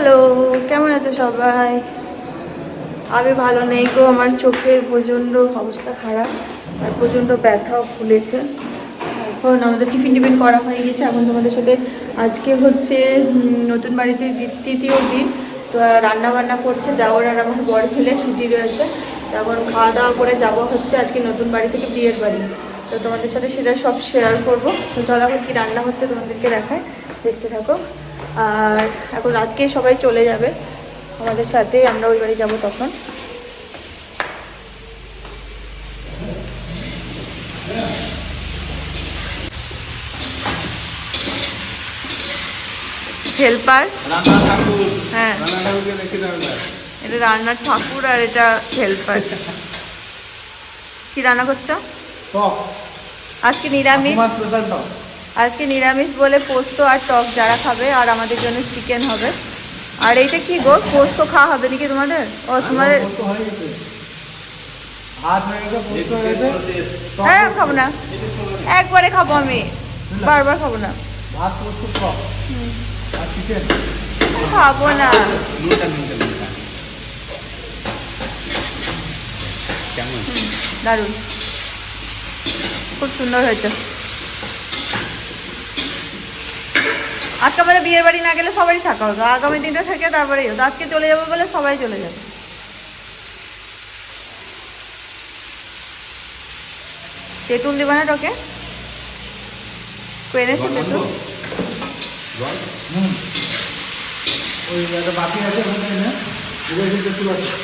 Hello, কেমন আছো সবাই? আমি ভালো নেই গো, আমার চোখের প্রচণ্ড অবস্থা খারাপ, আর প্রচণ্ড ব্যথাও ফুলেছে। এখন আমাদের টিফিন টিফিন করা হয়ে গেছে। এখন তোমাদের সাথে আজকে হচ্ছে নতুন বাড়িতে তৃতীয় দিন। তো রান্না বান্না করছে দেওয়ার আর আমার বর ফেলে ছুটি রয়েছে। তখন খাওয়া দাওয়া করে যাব হচ্ছে আজকে নতুন বাড়ি থেকে বিয়ের বাড়ি। তো তোমাদের সাথে সেটা সব শেয়ার করব। তো চলো এখন কী রান্না হচ্ছে তোমাদেরকে দেখায় দেখতে থাকো। আর এখন আজকে সবাই চলে যাবে। আমাদের সাথে আমরা ওই বাড়ি যাব তখন। হেল্পার। হ্যাঁ। এটা রান্নার ঠাকুর আর এটা হেল্পার। কি রান্না করছ? আজকে নিরামিষ। আজকে নিরামিষ বলে পোস্ত আর টক যারা খাবে আর আমাদের জন্য চিকেন হবে। আর এইটা কি গো? পোস্ত খাওয়া হবে নাকি তোমাদের? ও তোমাদের হয়ে খাব না। একবারে খাব আমি। বারবার খাব না। ভাত পোস্ত টক। আর চিকেন। খাব না। দারুণ। খুব সুন্দর হয়েছে। আজকে আমাদের বিয়ের বাড়ি না গেলে সবারই থাকা হতো। আগামী দিনটা থেকে তারপরে হতো। আজকে চলে যাবে বলে সবাই চলে যাবে। তেঁতুল দিবা না টকে এনেছো তেঁতুল? ওই একটা আছে না ওগুলো এসে একটু আছে আর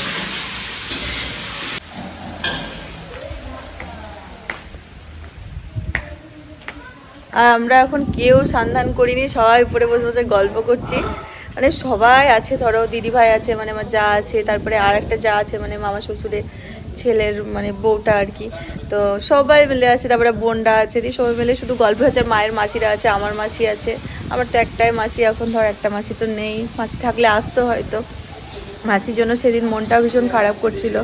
আমরা এখন কেউ সন্ধান করিনি, সবাই উপরে বসে বসে গল্প করছি। মানে সবাই আছে, ধরো দিদি ভাই আছে মানে আমার যা আছে, তারপরে আর একটা যা আছে মানে মামা শ্বশুরের ছেলের মানে বউটা আর কি। তো সবাই মিলে আছে, তারপরে বোনরা আছে দিয়ে সবাই মিলে শুধু গল্প হচ্ছে মায়ের মাসিরা আছে, আমার মাসি আছে। আমার তো একটাই মাসি, এখন ধর একটা মাসি তো নেই। মাসি থাকলে আসতো হয়তো। মাসির জন্য সেদিন মনটা ভীষণ খারাপ করছিল।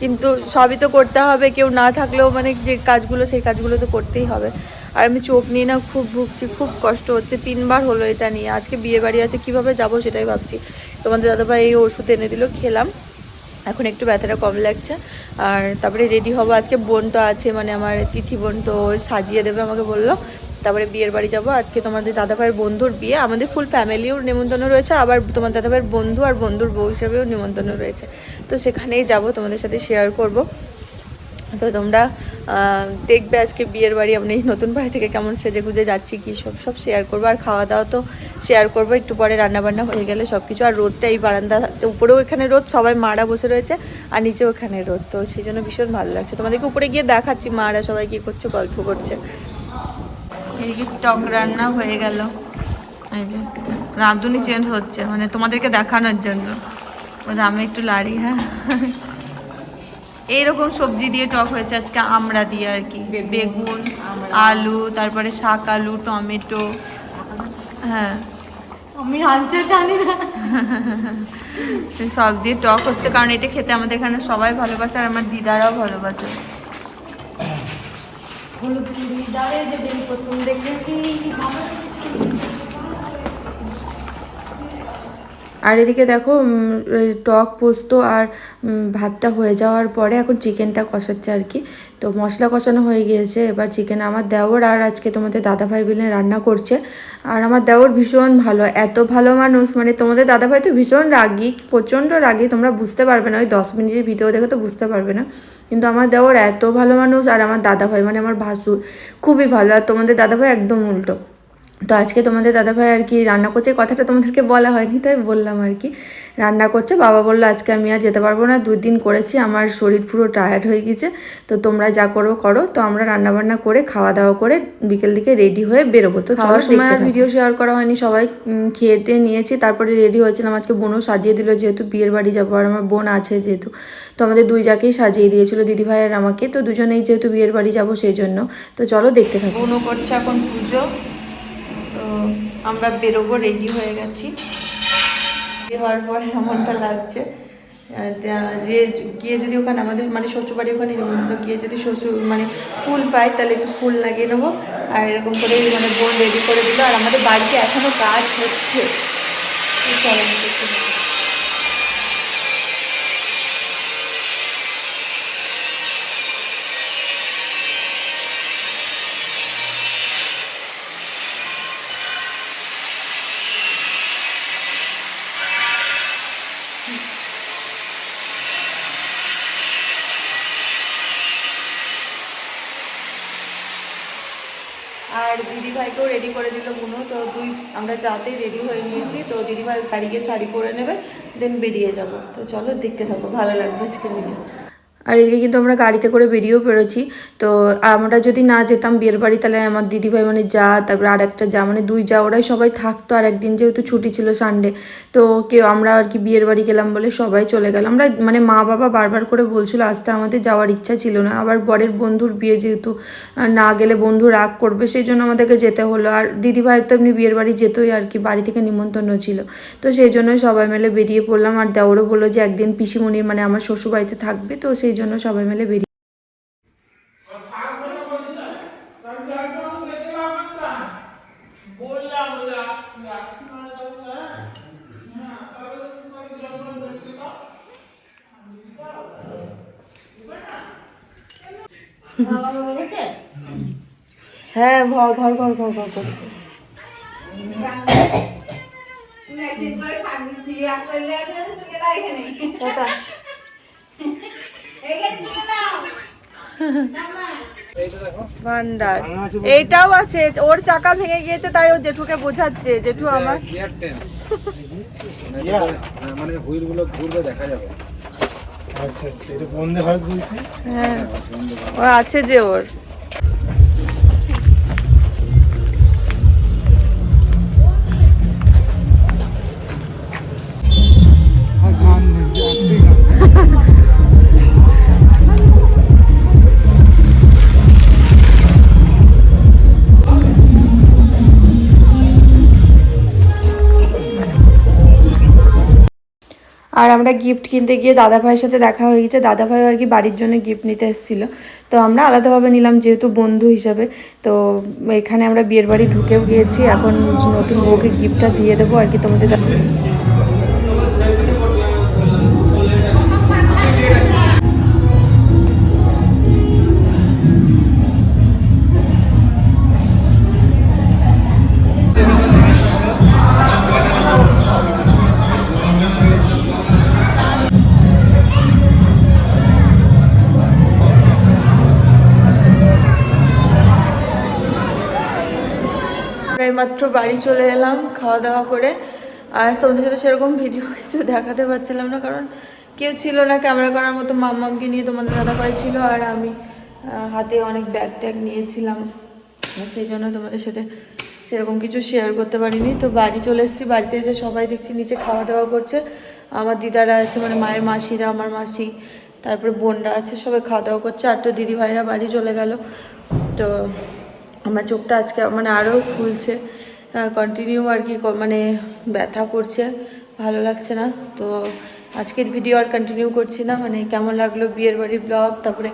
কিন্তু সবই তো করতে হবে, কেউ না থাকলেও মানে যে কাজগুলো, সেই কাজগুলো তো করতেই হবে। আর আমি চোখ নিয়ে না খুব ভুগছি, খুব কষ্ট হচ্ছে। তিনবার হলো এটা নিয়ে। আজকে বিয়ে বাড়ি আছে, কীভাবে যাব সেটাই ভাবছি। তোমাদের দাদাভাই এই ওষুধ এনে দিল, খেলাম। এখন একটু ব্যথাটা কম লাগছে। আর তারপরে রেডি হব। আজকে বোন তো আছে মানে আমার তিথি বোন তো সাজিয়ে দেবে আমাকে বলল। তারপরে বিয়ের বাড়ি যাব। আজকে তোমাদের দাদাভাইয়ের বন্ধুর বিয়ে। আমাদের ফুল ফ্যামিলিও নিমন্ত্রণ রয়েছে। আবার তোমার দাদাভাইয়ের বন্ধু আর বন্ধুর বউ হিসেবেও নিমন্ত্রণ রয়েছে। তো সেখানেই যাব, তোমাদের সাথে শেয়ার করব। তো তোমরা দেখবে আজকে বিয়ের বাড়ি আমি নতুন বাড়ি থেকে কেমন সেজে গুজে যাচ্ছি, কি সব সব শেয়ার করব। আর খাওয়া দাওয়া তো শেয়ার করব, একটু পরে রান্না বান্না হয়ে গেলে সব কিছু। আর রোদটা এই বারান্দা উপরেও এখানে রোদ, সবাই মারা বসে রয়েছে, আর নিচেও এখানে রোদ। তো সেই জন্য ভীষণ ভালো লাগছে। তোমাদেরকে উপরে গিয়ে দেখাচ্ছি, মারা সবাই কি করছে, গল্প করছে। এদিকে টক রান্না হয়ে গেল। এই যে, রাঁধুনি চেঞ্জ হচ্ছে মানে তোমাদেরকে দেখানোর জন্য। আমি একটু লাড়ি হ্যাঁ? এইরকম সবজি দিয়ে টক হয়েছে আজকে আমরা দিয়ে আর কি। বেগুন আলু তারপরে শাক আলু টমেটো। হ্যাঁ। আমি জানি না। সব দিয়ে টক হচ্ছে কারণ এটা খেতে আমাদের এখানে সবাই ভালোবাসে আর আমার দিদারাও ভালোবাসে। হলুদ যেদিন প্রথম দেখেছি আর এদিকে দেখো টক পোস্ত আর ভাতটা হয়ে যাওয়ার পরে এখন চিকেনটা কষাচ্ছে আর কি। তো মশলা কষানো হয়ে গিয়েছে, এবার চিকেন আমার দেওর আর আজকে তোমাদের দাদাভাই মিলে রান্না করছে। আর আমার দেওর ভীষণ ভালো, এত ভালো মানুষ মানে তোমাদের দাদাভাই তো ভীষণ রাগী, প্রচণ্ড রাগী, তোমরা বুঝতে পারবে না, ওই দশ মিনিটের ভিডিও দেখে তো বুঝতে পারবে না। কিন্তু আমার দেওর এত ভালো মানুষ আর আমার দাদাভাই মানে আমার ভাসুর, খুবই ভালো। আর তোমাদের দাদাভাই একদম উল্টো। তো আজকে তোমাদের দাদাভাই আর কি রান্না করছে কথাটা তোমাদেরকে বলা হয়নি তাই বললাম আর কি। রান্না করছে বাবা বলল আজকে আমি আর যেতে পারব না দুই দিন করেছি আমার শরীর পুরো টায়ার্ড হয়ে গেছে তো তোমরা যা করো করো তো আমরা রান্না বান্না করে খাওয়া দাওয়া করে বিকেল দিকে রেডি হয়ে বেরোবো। তো খাওয়ার সময় আর ভিডিও শেয়ার করা হয়নি সবাই খেয়ে টেয়ে নিয়েছি তারপরে রেডি হয়েছিলাম আজকে বোনও সাজিয়ে দিল যেহেতু বিয়ের বাড়ি যাব আর আমার বোন আছে যেহেতু তো আমাদের দুই যাকেই সাজিয়ে দিয়েছিল দিদিভাই আর আমাকে তো দুজনেই যেহেতু বিয়ের বাড়ি যাব সেই জন্য তো চলো দেখতে থাকো। বোনও করছে এখন পুজো আমরা বেরোবো রেডি হয়ে গেছি। রেডি হওয়ার পর এমনটা লাগছে। যে গিয়ে যদি ওখানে আমাদের মানে শ্বশুরবাড়ি ওখানে নিমন্ত্রণ গিয়ে যদি শ্বশুর মানে ফুল পাই তাহলে একটু ফুল লাগিয়ে নেব। আর এরকম করে মানে বোন রেডি করে দিল। আর আমাদের বাড়িতে এখনও গাছ হচ্ছে। আর দিদি ভাইকেও রেডি করে দিল বুনো। তো দুই, আমরা যাতেই রেডি হয়ে নিয়েছি, তো দিদিভাই ভাই গিয়ে শাড়ি পরে নেবে দেন বেরিয়ে যাব। তো চলো দেখতে থাকো, ভালো লাগবে আজকে ভিডিও আর এদিকে কিন্তু আমরা গাড়িতে করে বেরিয়েও বেরোচ্ছি। তো আমরা যদি না যেতাম বিয়ের বাড়ি, তাহলে আমার দিদিভাই মানে যা, তারপরে আর একটা যা মানে দুই যা, ওরাই সবাই থাকতো। আর একদিন যেহেতু ছুটি ছিল সানডে তো কেউ আমরা আর কি বিয়ের বাড়ি গেলাম বলে সবাই চলে গেলাম আমরা মানে মা বাবা বারবার করে বলছিল, আসতে আমাদের যাওয়ার ইচ্ছা ছিল না। আবার বরের বন্ধুর বিয়ে যেহেতু না গেলে বন্ধু রাগ করবে সেই জন্য আমাদেরকে যেতে হলো। আর দিদিভাই তো এমনি বিয়ের বাড়ি যেতই আর কি বাড়ি থেকে নিমন্ত্রণ ছিল। তো সেই জন্যই সবাই মিলে বেরিয়ে পড়লাম। আর দেওরও বলল যে, একদিন পিসিমণির মানে আমার শ্বশুর বাড়িতে থাকবে। তো সেই জন্য সবাই মিলে বেরিয়ে হয়ে গেছে ঘর ঘর ঘর ঘর ঘর করছে টাটা। ভান্ডার। এইটাও আছে ওর চাকা ভেঙে গিয়েছে তাই ও জেঠুকে বোঝাচ্ছে। জেঠু আমার মানে হুইলগুলো ঘুরবে দেখা যাবে। আচ্ছা আচ্ছা এটা হয় বলছি হ্যাঁ ও আছে যে ওর। আমরা গিফট কিনতে গিয়ে দাদা ভাইয়ের সাথে দেখা হয়ে গেছে। দাদা ভাই আর কি বাড়ির জন্য গিফট নিতে এসেছিল। তো আমরা আলাদাভাবে নিলাম যেহেতু বন্ধু হিসাবে। তো এখানে আমরা বিয়ের বাড়ি ঢুকেও গিয়েছি। এখন নতুন বউকে গিফটটা দিয়ে দেবো আর কি তোমাদের এইমাত্র বাড়ি চলে এলাম খাওয়া দাওয়া করে। আর তোমাদের সাথে সেরকম ভিডিও কিছু দেখাতে পারছিলাম না, কারণ কেউ ছিল না ক্যামেরা করার মতো মাম্মামকে নিয়ে তোমাদের দাদা ভাই ছিল আর আমি হাতে অনেক ব্যাগ ট্যাগ নিয়েছিলাম। সেই জন্য তোমাদের সাথে সেরকম কিছু শেয়ার করতে পারিনি। তো বাড়ি চলে এসেছি, বাড়িতে এসে সবাই দেখছি নিচে খাওয়া দাওয়া করছে। আমার দিদারা আছে মানে মায়ের মাসিরা, আমার মাসি, তারপরে বোনরা আছে, সবাই খাওয়া দাওয়া করছে। আর তো দিদি ভাইরা বাড়ি চলে গেল। তো আমার চোখটা আজকে মানে আরও ফুলছে কন্টিনিউ আর কি মানে ব্যথা করছে, ভালো লাগছে না। তো আজকের ভিডিও আর কন্টিনিউ করছি না। মানে কেমন লাগল বিয়ের বাড়ির ব্লগ তারপরে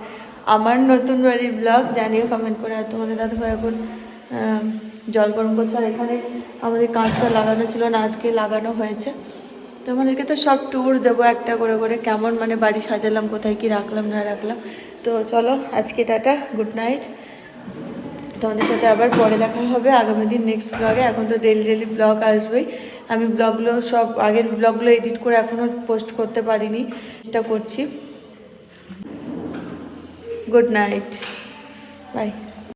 আমার নতুন বাড়ির ব্লগ জানিও কমেন্ট করে। আর তোমাদের দাদা ভাই এখন জল গরম করছে। আর এখানে আমাদের কাঁচটা লাগানো ছিল না, আজকে লাগানো হয়েছে। তো আমাদেরকে তো সব ট্যুর দেবো একটা করে করে, কেমন মানে বাড়ি সাজালাম, কোথায় কি রাখলাম, না রাখলাম। তো চলো, আজকে টাটা গুড নাইট তোমাদের সাথে আবার পরে দেখা হবে। আগামী দিন নেক্সট ব্লগে এখন তো ডেলি ডেলি ব্লগ আসবেই। আমি ব্লগগুলো সব আগের ব্লগগুলো এডিট করে এখনও পোস্ট করতে পারিনি। চেষ্টা করছি। Good night bye